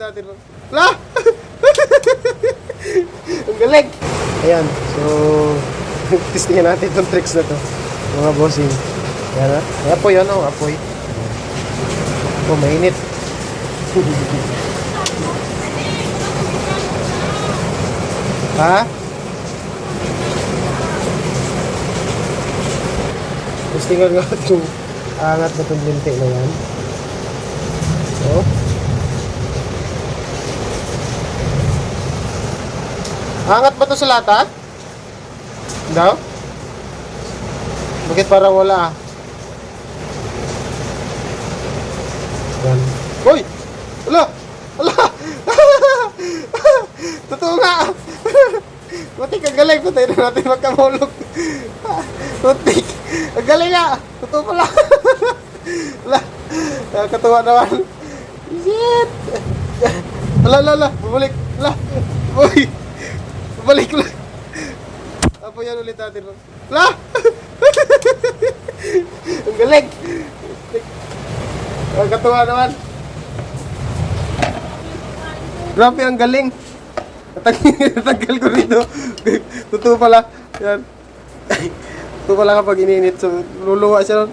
natin. La! Ang galing! Ayan, so, testingin natin itong tricks na to. Mga bossing. Ayan, ah. May apoy, ano? Apoy. Oh, mainit. ha? Testingan nga itong angat na itong linti na yan. So, Angat ba to sa lata? Daw? Bakit parang wala? Yan. Uy! Wala! Wala! Totoo nga! Putik, ang galing. Patay na natin magkamulog. Putik! Ang galing nga! Totoo pala! Wala! Nakakatuwa naman. Shit! Wala, wala, wala! Bumalik! Wala! Uy! Bumalik lang! Apo yan ulit natin. Wala! ang galing! Nakakatuwa naman. Grabe, ang galing. Natanggal, ko rito. Totoo pala. Yan. Totoo pala kapag ininit. So, luluwa siya.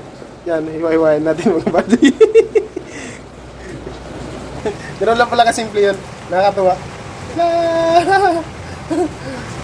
Yan, hiwa-hiwain natin mga buddy. Ganun lang pala kasimple yun. Nakakatuwa. Ha ha ha.